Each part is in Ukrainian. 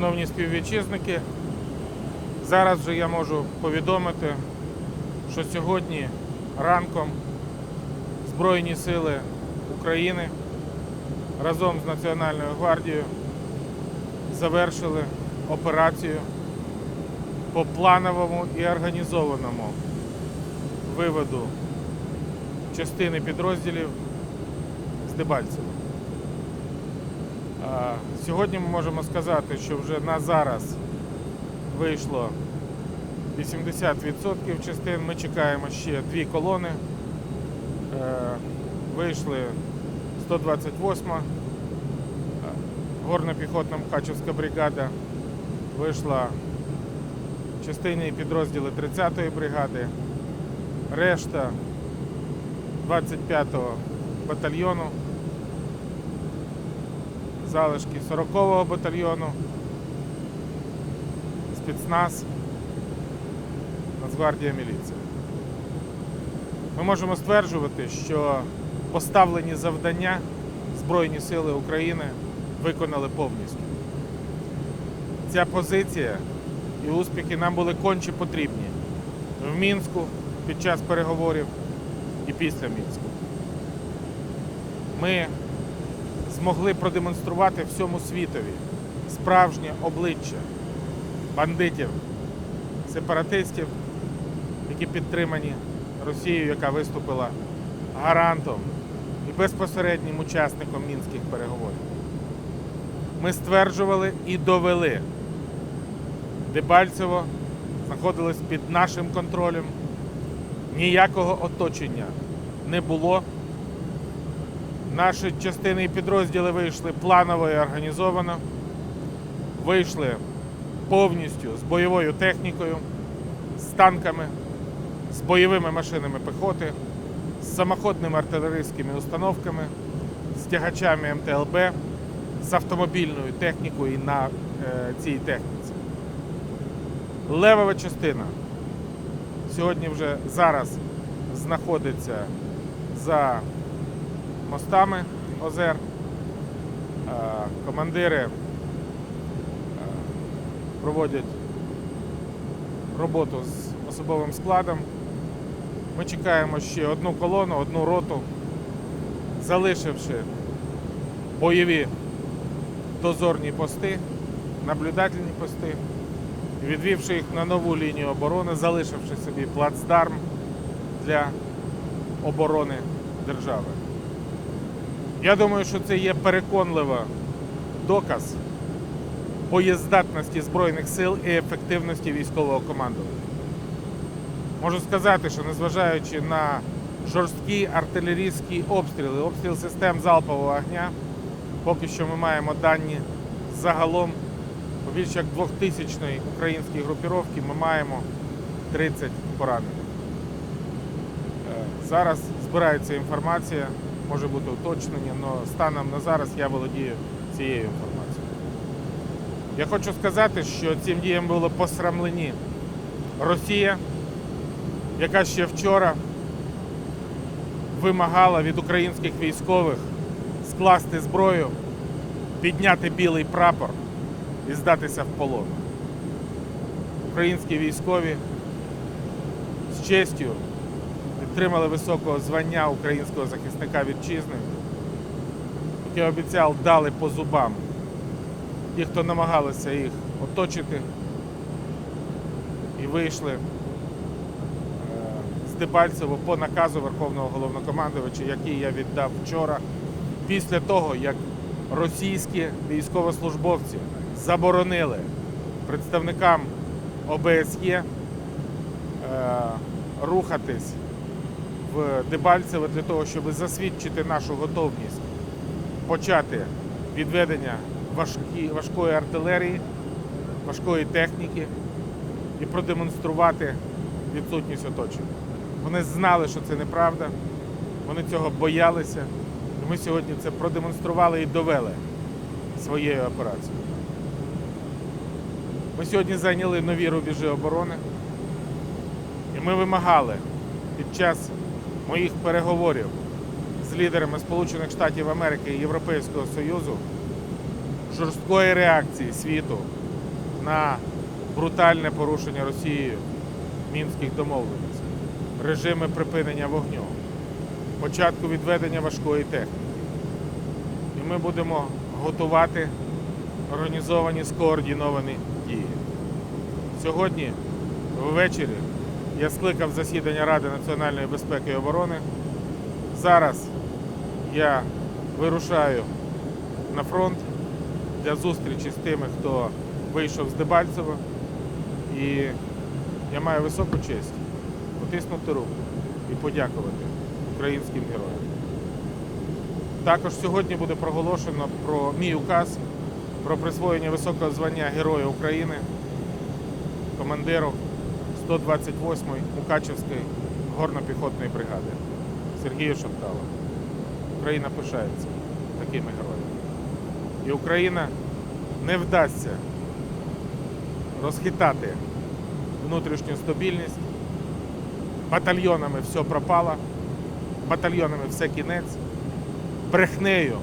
Шановні співвітчизники, зараз вже я можу повідомити, що сьогодні ранком Збройні сили України разом з Національною гвардією завершили операцію по плановому і організованому виводу частини підрозділів з Дебальцева. Сьогодні ми можемо сказати, що вже на зараз вийшло 80% частин. Ми чекаємо ще дві колони. Е, Вийшли 128 горно-піхотна Мукачевська бригада, вийшла частини і підрозділи 30-ї бригади, решта 25-го батальйону, залишки 40-го батальйону, спецназ, Нацгвардія міліція. Ми можемо стверджувати, що поставлені завдання Збройні Сили України виконали повністю. Ця позиція і успіхи нам були конче потрібні в Мінську під час переговорів і після Мінську. Ми змогли продемонструвати всьому світові справжнє обличчя бандитів, сепаратистів, які підтримані Росією, яка виступила гарантом і безпосереднім учасником мінських переговорів. Ми стверджували і довели. Дебальцево знаходилось під нашим контролем. Ніякого оточення не було. Наші частини і підрозділи вийшли планово і організовано. Вийшли повністю з бойовою технікою, з танками, з бойовими машинами пехоти, з самоходними артилерійськими установками, з тягачами МТЛБ, з автомобільною технікою на е, цій техніці. Левова частина сьогодні вже зараз знаходиться за мостами озер. Е, Командири е, проводять роботу з особовим складом. Ми чекаємо ще одну колону, одну роту, залишивши бойові дозорні пости, наблюдательні пости, відвівши їх на нову лінію оборони, залишивши собі плацдарм для оборони держави. Я думаю, що це є переконливо доказ боєздатності Збройних сил і ефективності військового командування. Можу сказати, що незважаючи на жорсткі артилерійські обстріли, обстріл систем залпового огня, поки що ми маємо дані загалом по більш як 2000 українській групіровки ми маємо 30 поранених. Е, Зараз збирається інформація, може бути уточнення, але станом на зараз я володію цією інформацією. Я хочу сказати, що цим діям було посрамлені Росія, яка ще вчора вимагала від українських військових скласти зброю, підняти білий прапор і здатися в полон. Українські військові з честю підтримали високого звання українського захисника вітчизни, який обіцяв дали по зубам. Ті, хто намагалися їх оточити і вийшли е, з Дебальцево по наказу Верховного головнокомандувача, який я віддав вчора, після того, як російські військовослужбовці заборонили представникам ОБСЄ е, рухатись в Дебальцево для того, щоб засвідчити нашу готовність почати відведення важкої артилерії, важкої техніки і продемонструвати відсутність оточення. Вони знали, що це неправда, вони цього боялися. І ми сьогодні це продемонстрували і довели своєю операцією. Ми сьогодні зайняли нові рубежі оборони, і ми вимагали під час моїх переговорів з лідерами Сполучених Штатів Америки і Європейського Союзу жорсткої реакції світу на брутальне порушення Росією мінських домовленостей, режими припинення вогню, початку відведення важкої техніки. І ми будемо готувати організовані скоординовані дії. Сьогодні ввечері я скликав засідання Ради національної безпеки і оборони. Зараз я вирушаю на фронт для зустрічі з тими, хто вийшов з Дебальцева. І я маю високу честь потиснути руку і подякувати українським героям. Також сьогодні буде проголошено про мій указ про присвоєння високого звання Героя України командиру 128-ї Мукачевської горно-піхотної бригади Сергію Шапталу. Україна пишається такими героями. І Україна не вдасться розхитати внутрішню стабільність. Батальйонами все пропало, батальйонами все кінець, брехнею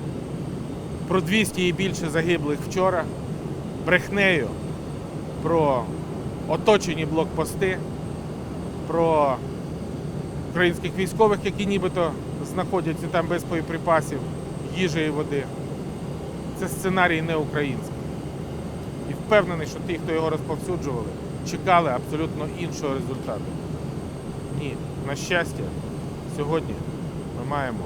про 200 і більше загиблих вчора, брехнею про оточені блокпости, про українських військових, які нібито знаходяться там без боєприпасів, їжі і води. Це сценарій не український. І впевнений, що ті, хто його розповсюджували, чекали абсолютно іншого результату. Ні, на щастя, сьогодні ми маємо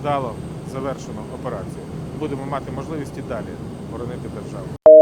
вдало завершену операцію. Будемо мати можливість і далі боронити державу.